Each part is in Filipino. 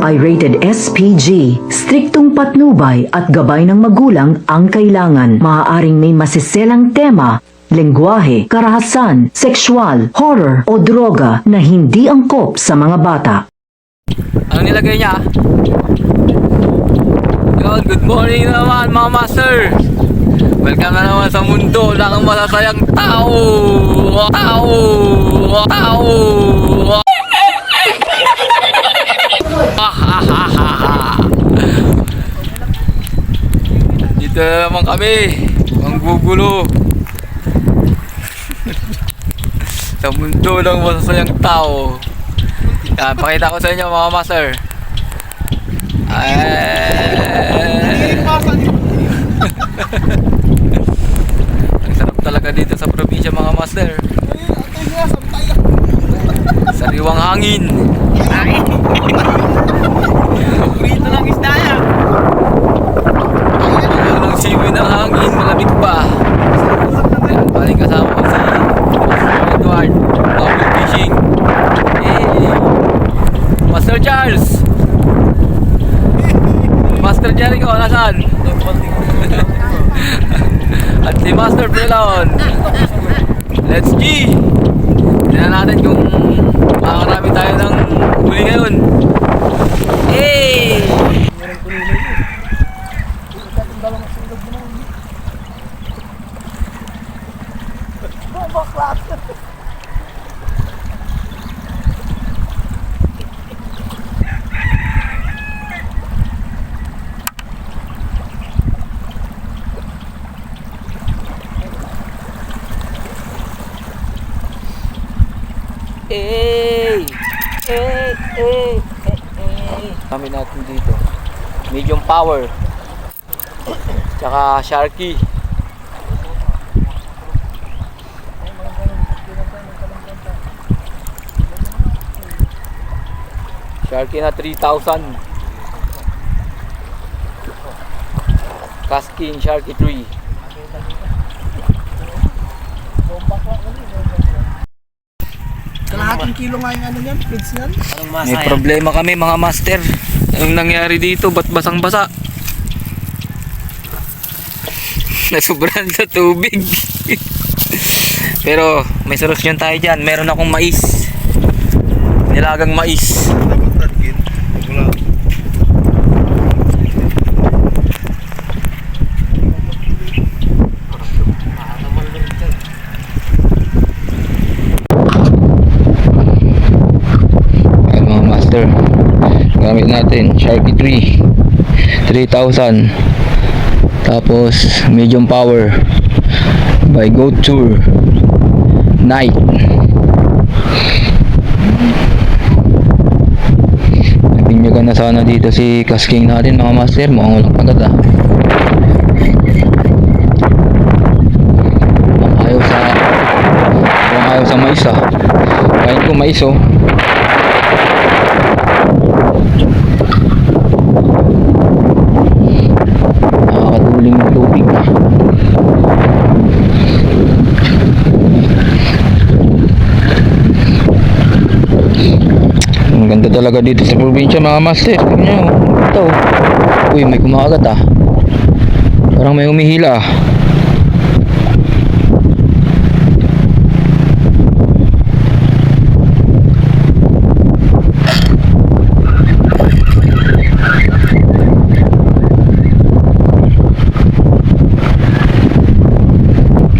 ay rated SPG. Striktong patnubay at gabay ng magulang ang kailangan. Maaaring may masiselang tema, lengguwahe, karahasan, sexual, horror o droga na hindi angkop sa mga bata. Ano nilagay niya? Yun, good morning naman mga master! Welcome na naman sa mundo ng masasayang tao! Tao! Tao! Dito na naman kami, ang gugulo. sa mundo ng masasayang tao. Yan, pakita ko sa inyo mga master. Ay. Ang sarap talaga dito sa probinsya mga master. Sariwang hangin. Prito ng isda yan. Ayaw ng siwi ng hangin, malamig pa. Yan, paling kasama ko si Master Edward. Bubble fishing. Hey! Master Charles! Master Jericho, nasaan? At si Master Pelon. Let's G! Tingnan natin kung makakarami tayo ng huli ngayon. Hey! Hey! Hey! Hey! Hey! Kami natin dito. Medium power. Tsaka Sharky. Sharky na 3,000. Kaskin Sharky 3. Kilo nga yung ano yan, feeds yan. May problema kami mga master. Anong nangyari dito? Ba't basang basa? Nasubran sa tubig. Pero may solusyon tayo dyan. Meron akong mais. Nilagang mais. Ayan mga master. Gamit natin Sharpie 3. 3,000. Tapos medium power by Go Tour Night. Nabinyagan na sana dito si Kasking natin mga master. Mukhang walang kagat ah. Ayaw sa ayaw sa mais ah. Kain ko mais oh. nakakatuling ng tubig ang ganda talaga dito sa probinsya mga master. Tignan nyo ito. Uy may kumakagat ah. Parang may umihila ah.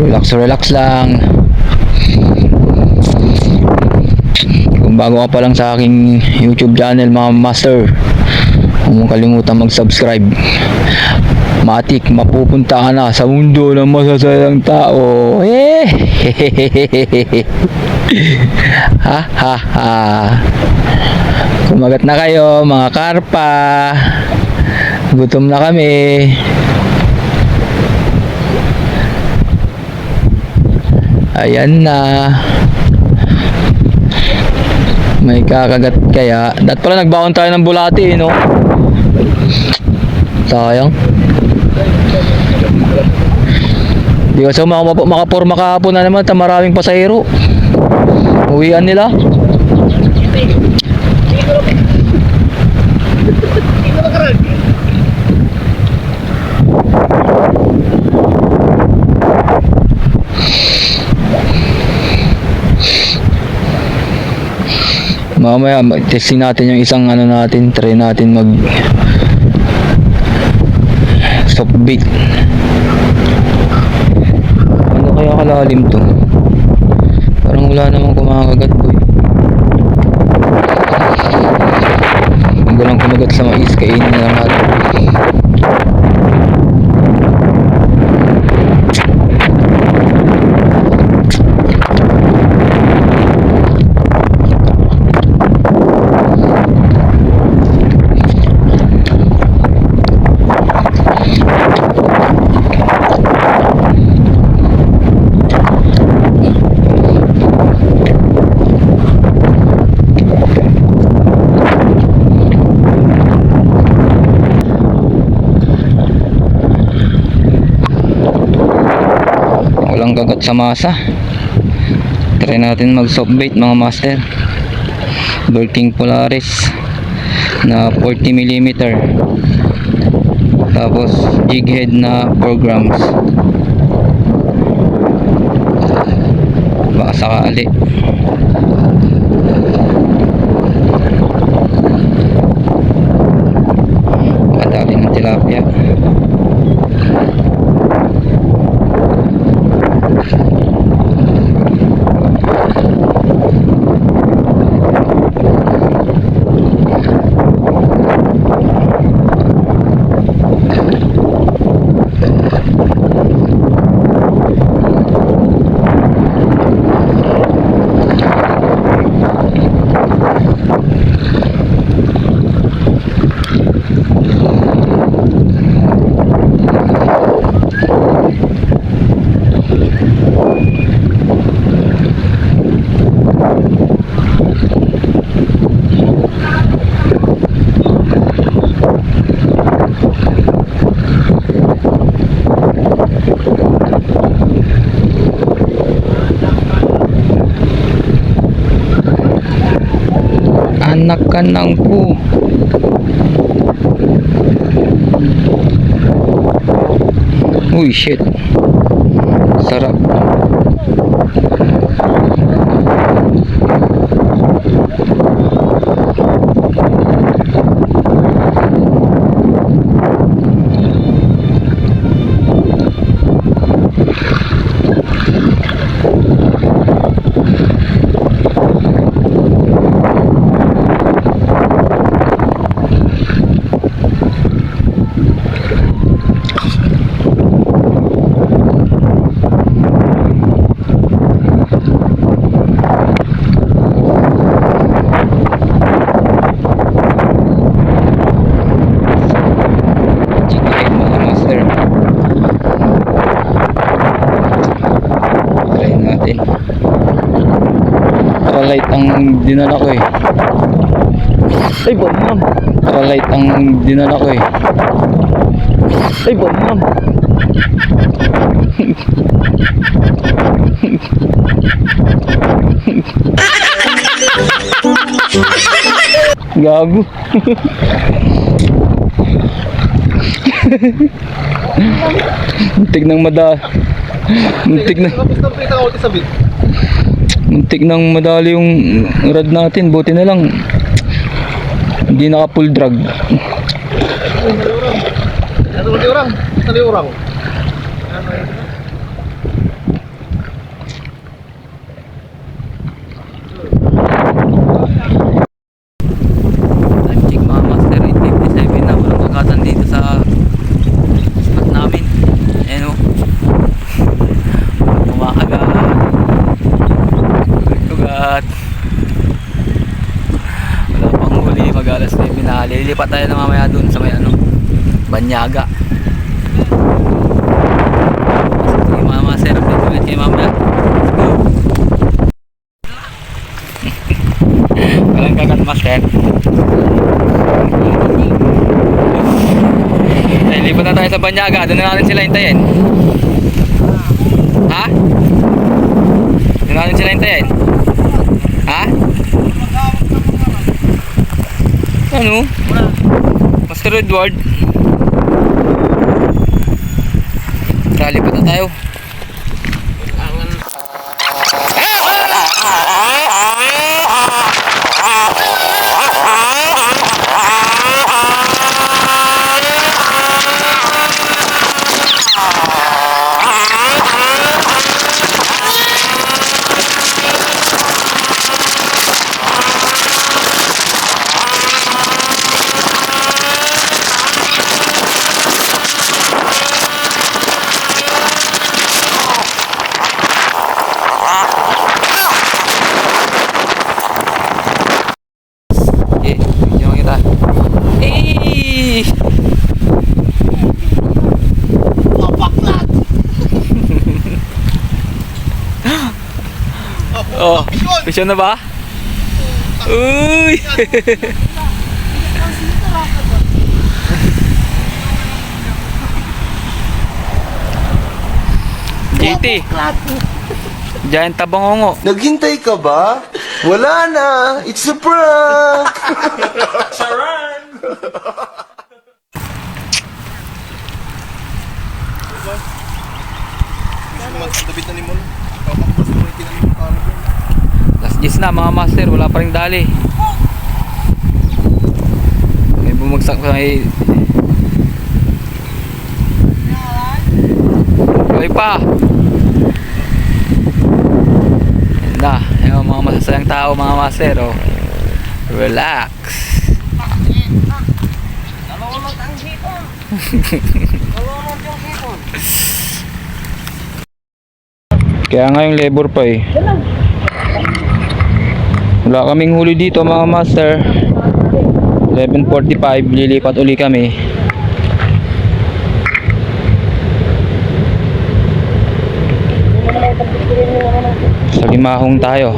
Relax relax lang bago ka pa lang sa aking youtube channel mga master huwag kalimutan mag subscribe matik mapupunta ka na sa mundo ng masasayang tao. Eh! Ha ha ha. Kumagat na kayo mga karpa. Gutom na kami. Ayan na. May kakagat kaya. Dat pala nagbaon tayo ng bulati, eh, no? Sayang. Di kasi maka, makaporma kahapon na naman, ta maraming pasahero. Uwian nila. Mamaya testing natin yung isang ano natin, try natin mag soft bait. Ano kaya kalalim to? Parang wala namang kumakagat boy. Huwag lang kumagat sa mais, kainin na lang natin. Walang kagat sa masa. Try natin mag soft bait mga master. Birking Polaris na 40 mm. Tapos jig head na 4 grams. Baka sakali. Makadali ng tilapia. Anak ka ng po. Uy, shit. Sarap. Chicken mga master. Try natin. Tralight ang dinala ko eh. Ay, bomb Tralight ang dinala ko eh. Ay, bomb Gago. Muntik nang mada Muntik na prita ako sa bit. Muntik nang madali yung rad natin Buti na lang Hindi naka full drag Ano ulit orang? Ano orang? Anjing mga master 857 na walang kagatan dito sa spot namin Ayan o Kumakagat Kugat Wala pang huli mag alas 9 na Lilipat tayo na mamaya dun sa may ano Banyaga Sige master Update ulit kayo mamaya Let's go Walang kagat master sa Banyaga. Doon na natin sila hintayin. Ha? Doon na natin sila hintayin. Ha? Ano? Master Edward. Tara, lipat na tayo. Pisyon na ba? Uy! JT. Giant tabangongo. Naghintay ka ba? Wala na! It's a prank! David na ni Mon. Kapakbas mo yung kinamin yung gis na mga master, wala pa rin dali. May bumagsak may... Buhay pa! Yan na, yung mga masasayang tao mga master, oh. Relax. Kaya nga yung labor pa eh. Wala kaming huli dito mga master. 11.45 lilipat uli kami. Sa limahong tayo.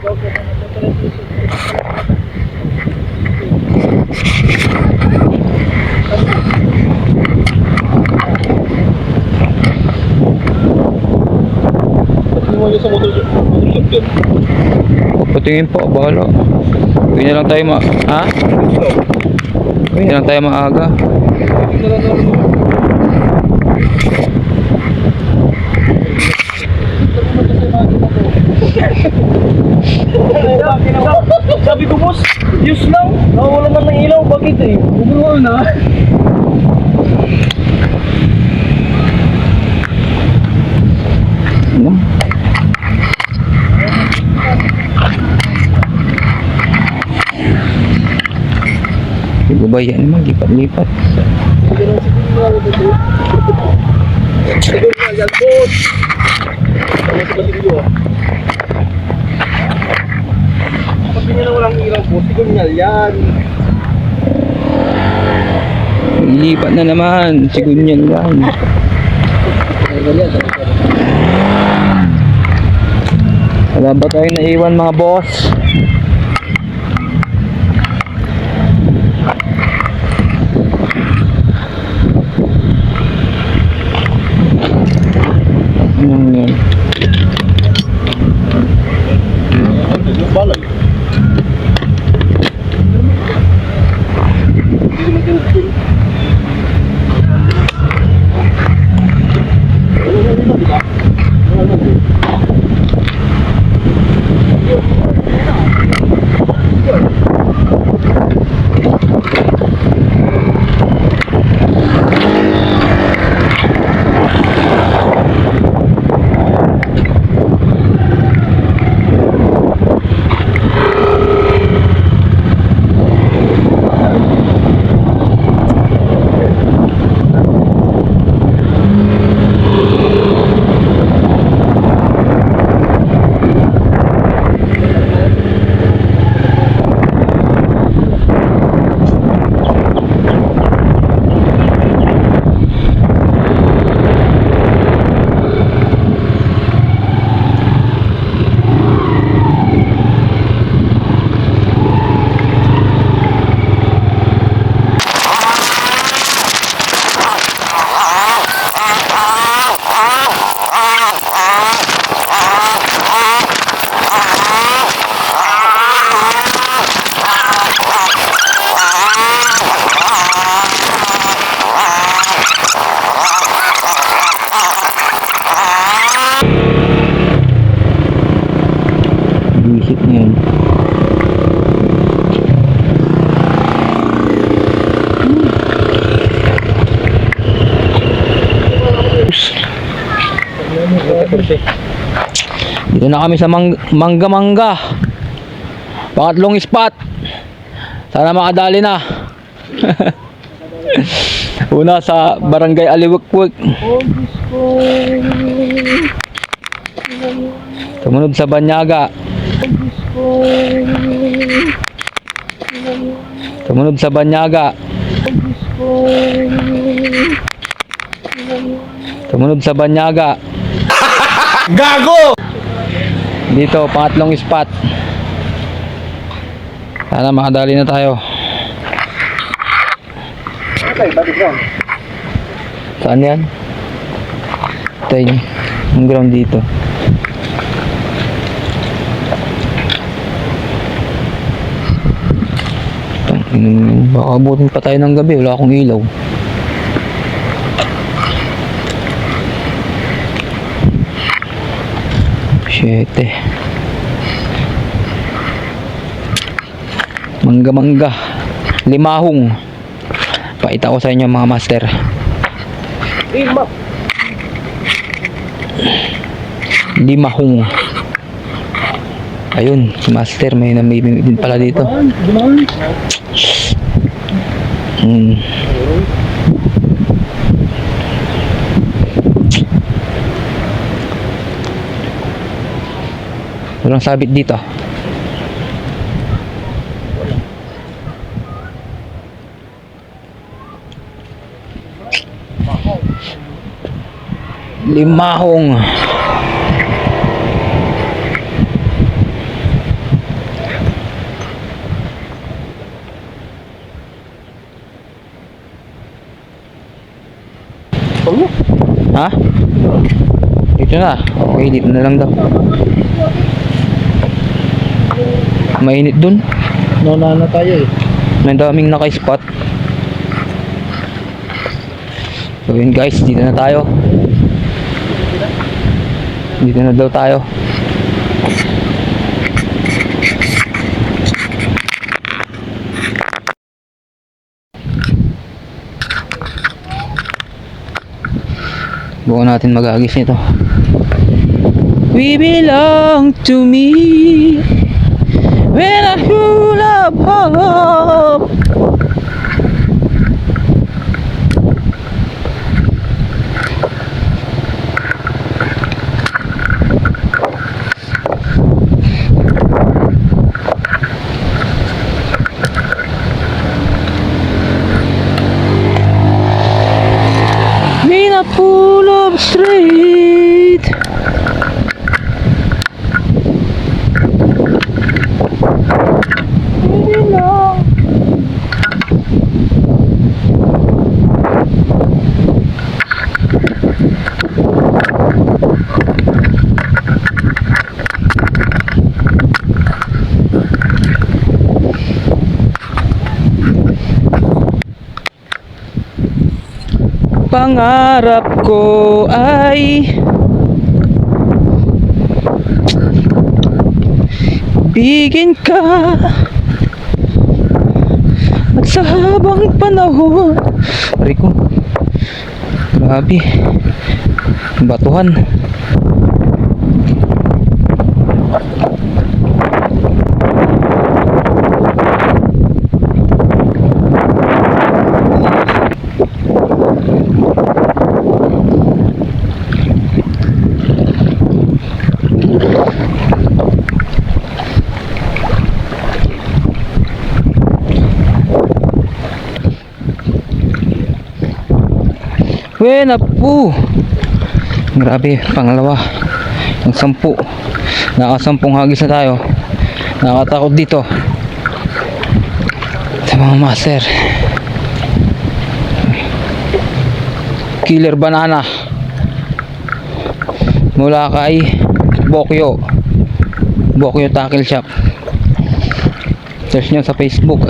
Pati mo sa motor motor shop yun. Patingin po, bahala. Uwi na lang tayo ma... Ha? Uwi na lang tayo maaga. Naman. Sabi ko boss, use lang. Nawawala man ng ilaw, bakit eh? Bumulo na. Ano? Ibabaya naman, lipat-lipat. Siguro nga, yan boss. Ano sa batilyo ah. Pag ganyan na walang ilaw boss, siguro nga yan. Ilipat na naman, sigunyan lang. Wala ba tayong naiwan mga boss? Anong yan? Yung balay. Visit na yan. Dito na kami sa mang mangga mangga. Pangatlong spot. Sana makadali na. Una sa Barangay Aliwikwik. Sumunod sa Banyaga. Sumunod sa Banyaga. Sumunod sa Banyaga. Gago! Dito, pangatlong spot. Sana makadali na tayo. Saan yan? Ito yun. Yung ground dito. Baka abutin pa tayo ng gabi. Wala akong ilaw. Siyete. Mangga-mangga. Limahong. Pakita ko sa inyo mga master. Lima. Limahong. Ayun, si master may namimim din pala dito. Hmm. Walang sabit dito. Limahong. Ha? Dito na. Okay, dito na lang daw. Mainit dun. Nona na tayo eh. May daming naka-spot. So yun guys, dito na tayo. Dito na daw tayo. Bukan natin mag-agis nito. We belong to me when I feel love Pangarap ko ay Bigin ka. At sa habang panahon Rico Grabe. Batuhan When po Grabe, pangalawa. Ang sampu. Nakasampung hagis na tayo. Nakatakot dito. Sa mga master. Killer banana. Mula kay Bokyo. Bokyo Tackle Shop. Search nyo sa Facebook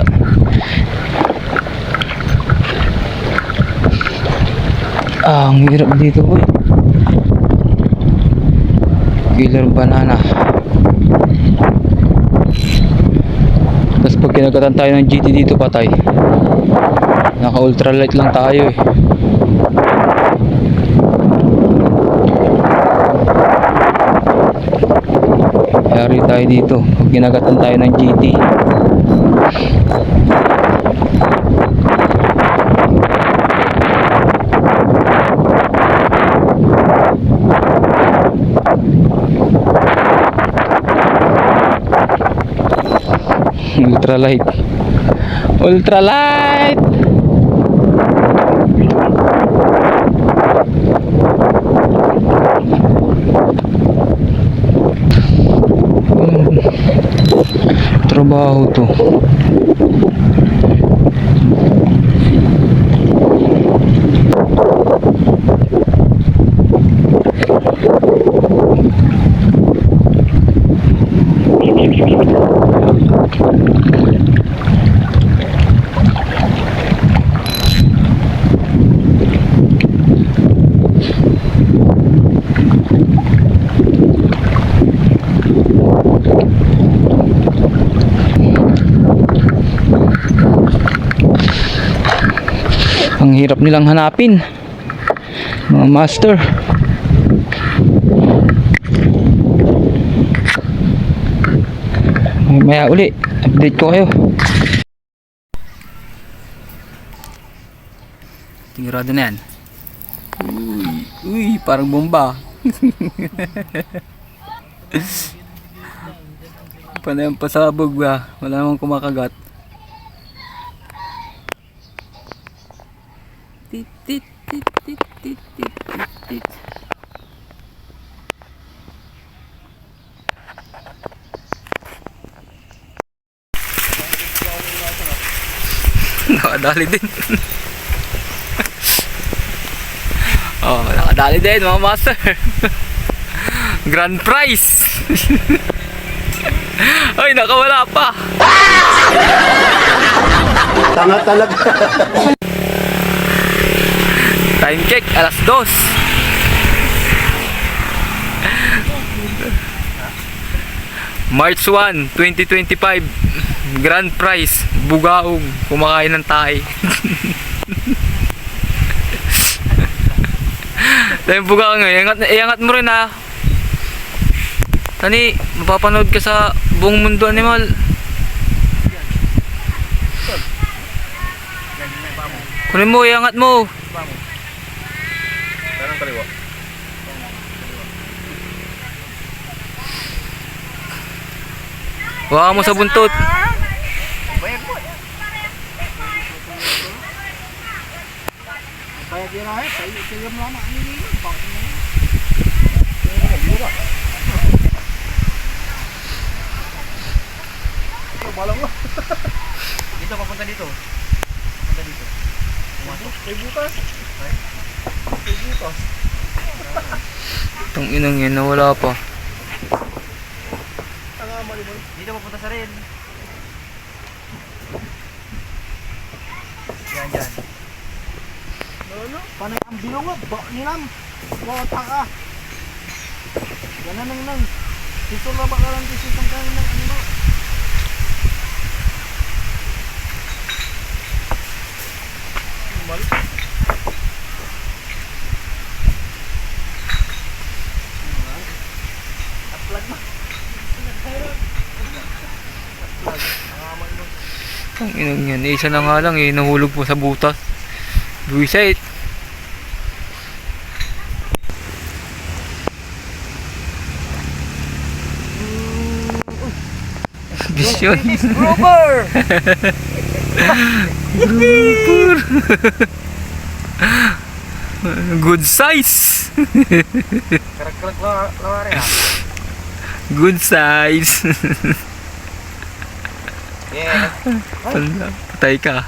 Ah, ang hirap dito boy. Killer banana. Tapos pag kinagatan tayo ng GT dito patay. Naka ultralight lang tayo eh. Yari tayo dito pag kinagatan tayo ng GT. ultralight. Ultralight! Hmm. Trabaho to. Ang hirap nilang hanapin. Mga master. Maya uli, update ko kayo. Tingurado na yan. Uy, uy, parang bomba. Panayang pasabog ba? Wala namang kumakagat. tit tit tit tit tit tit tit Nakadali din. oh, nakadali din mga master. Grand prize. Ay, nakawala pa. Tanga talaga. Time check, alas dos. March 1, 2025 Grand Prize Bugaong Kumakain ng tae Dahil bugaong nga iangat, iangat mo rin ha? Tani, mapapanood ka sa buong mundo animal. Kunin mo, iangat mo. Kanang kaliwa. Wow mo sa buntot. Bayad yun ay, sayo sila mo lang ang hindi. Bakit mo? Balang mo. Dito, papunta dito. Papunta dito. Pumasok. Kay bukas. Okay. Itong inang yan, nawala pa. Tanga, malibol. Dito mapunta sa rin. Yan, yan. Lolo, panay ang bilong nga. Ba, nilam. Bota ka. Yan na nang nang. Dito na ba ka lang kasi itong kanin ng anima. Malik. Ang inang yan, isa na nga lang eh, nahulog po sa butas. Buwisit. Bisyon. Grouper! Good size. Good size. Yeah. Wala, Patay ka.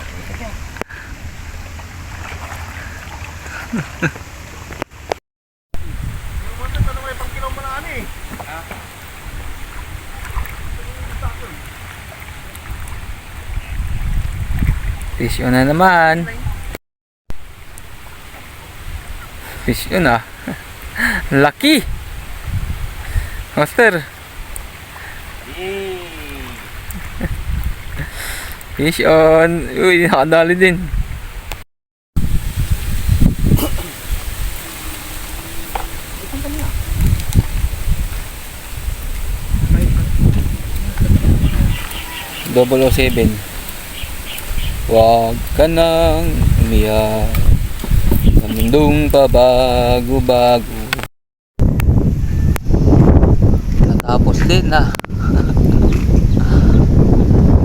Fish on na naman. Fish on ah. Lucky. Master. Fish on. Uy, nakadali din. Double O seven. Huwag ka nang umiyak sa mundong pabago-bago. Natapos din na.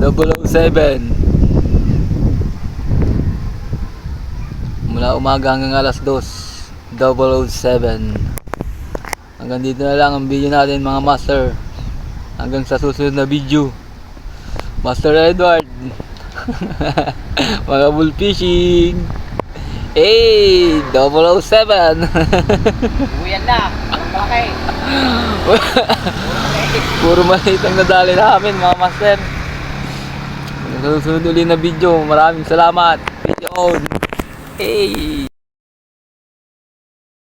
007 Mula umaga hanggang alas 2 007 Hanggang dito na lang ang video natin mga master Hanggang sa susunod na video Master Edward. Mga bull fishing. Hey, 007. Uyan na. Malaki. Puro maliit ang nadali namin mga master. Sa susunod ulit na video, maraming salamat. Video on. Hey.